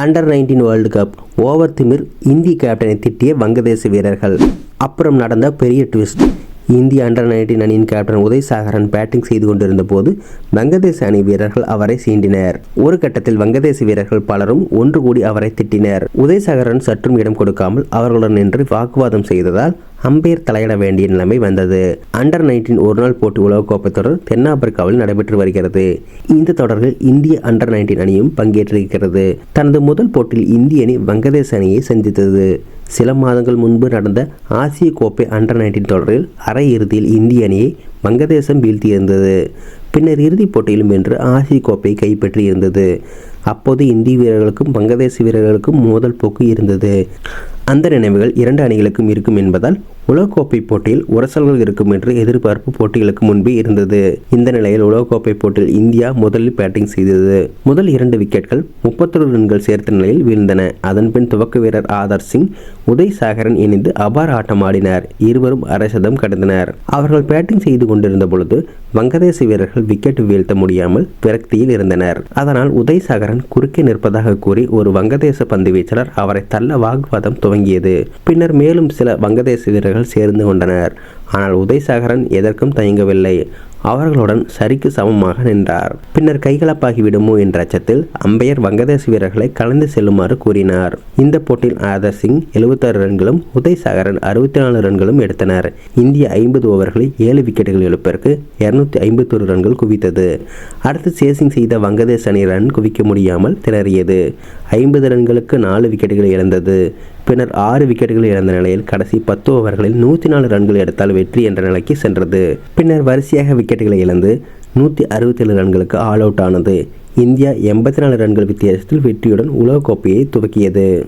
Under nineteen world cup over திமிர் இந்திய கேப்டனை திட்டிய வங்கதேச வீரர்கள். அப்புறம் நடந்த பெரிய ட்விஸ்ட் இந்திய அண்டர் நைன்டீன் அணியின் கேப்டன் உதய் சாகரன் பேட்டிங் செய்து கொண்டிருந்த போது வங்கதேச அணி வீரர்கள் அவரை சீண்டினர். ஒரு கட்டத்தில் வங்கதேச வீரர்கள் பலரும் ஒன்று கூடி அவரை திட்டினர். உதய் சாகரன் சற்றும் இடம் கொடுக்காமல் அவர்களுடன் நின்று வாக்குவாதம் செய்ததால் அம்பையர் தலையிட வேண்டிய நிலைமை வந்தது. அண்டர் நைன்டீன் ஒருநாள் போட்டி உலகக்கோப்பை தொடர் தென்னாப்பிரிக்காவில் நடைபெற்று வருகிறது. இந்த தொடரில் இந்திய அண்டர் நைன்டீன் அணியும் பங்கேற்றிருக்கிறது. தனது முதல் போட்டியில் இந்திய அணி வங்கதேச அணியை சந்தித்தது. சில மாதங்கள் முன்பு நடந்த ஆசிய கோப்பை அண்டர் நைன்டீன் தொடரில் அரையிறுதியில் இந்திய அணியை வங்கதேசம் வீழ்த்தியிருந்தது. பின்னர் இறுதிப் போட்டியிலும் வென்று ஆசிய கோப்பையை கைப்பற்றியிருந்தது. அப்போது இந்திய வீரர்களுக்கும் வங்கதேச வீரர்களுக்கும் மோதல் போக்கு இருந்தது. அந்த நினைவுகள் இரண்டு அணிகளுக்கும் இருக்கும் என்பதால் உலகக்கோப்பை போட்டியில் உரசல்கள் இருக்கும் என்று எதிர்பார்ப்பு போட்டிகளுக்கு முன்பே இருந்தது. இந்த நிலையில் உலகக்கோப்பை போட்டியில் இந்தியா முதலில் பேட்டிங் செய்தது. முதல் இரண்டு விக்கெட்கள் முப்பத்தொரு ரன்கள் சேர்த்த நிலையில் வீழ்ந்தன. அதன்பின் துவக்க வீரர் ஆதர் சிங் உதய் சாகரன் இணைந்து அபார ஆட்டம் ஆடினார். இருவரும் அரை சதம் கடந்தனர். அவர்கள் பேட்டிங் செய்து கொண்டிருந்த பொழுது வங்கதேச வீரர்கள் விக்கெட் வீழ்த்த முடியாமல் விரக்தியில் இருந்தனர். அதனால் உதய் சாகரன் குறுக்கே நிற்பதாக கூறி ஒரு வங்கதேச பந்து வீச்சாளர் அவரை தள்ள வாக்குவாதம் துவங்கியது. பின்னர் மேலும் சில வங்கதேச வீரர்கள் சேர்ந்து கொண்டனர். ஆனால் உதய் சாகரன் எதற்கும் தயங்கவில்லை. அவர்களுடன் சரிக்கு சமமாக நின்றார். பின்னர் கைகலப்பாகிவிடுமோ என்ற அச்சத்தில் அம்பையர் வங்கதேச வீரர்களை கலந்து செல்லுமாறு கூறினார். இந்த போட்டியில் ஆதர் சிங் எழுபத்தாறு ரன்களும் உதய் சாகரன் அறுபத்தி நாலு ரன்களும் எடுத்தனர். இந்திய ஐம்பது ஓவர்களில் ஏழு விக்கெட்டுகள் இழப்பிற்கு இருநூத்தி ஐம்பத்தொரு ரன்கள் குவித்தது. அடுத்து சேசிங் செய்த வங்கதேச அணி ரன் குவிக்க முடியாமல் திணறியது. ஐம்பது ரன்களுக்கு நாலு விக்கெட்டுகள் இழந்தது. பின்னர் ஆறு விக்கெட்டுகள் இழந்த நிலையில் கடைசி பத்து ஓவர்களில் நூற்றி நாலு ரன்கள் எடுத்தால் வெற்றி என்ற நிலைக்கு சென்றது. பின்னர் வரிசையாக விக்கெட்டுகளை இழந்து நூற்றி அறுபத்தேழு ரன்களுக்கு ஆல் அவுட் ஆனது. இந்தியா எண்பத்தி நாலு ரன்கள் வித்தியாசத்தில் வெற்றியுடன் உலகக்கோப்பையை துவக்கியது.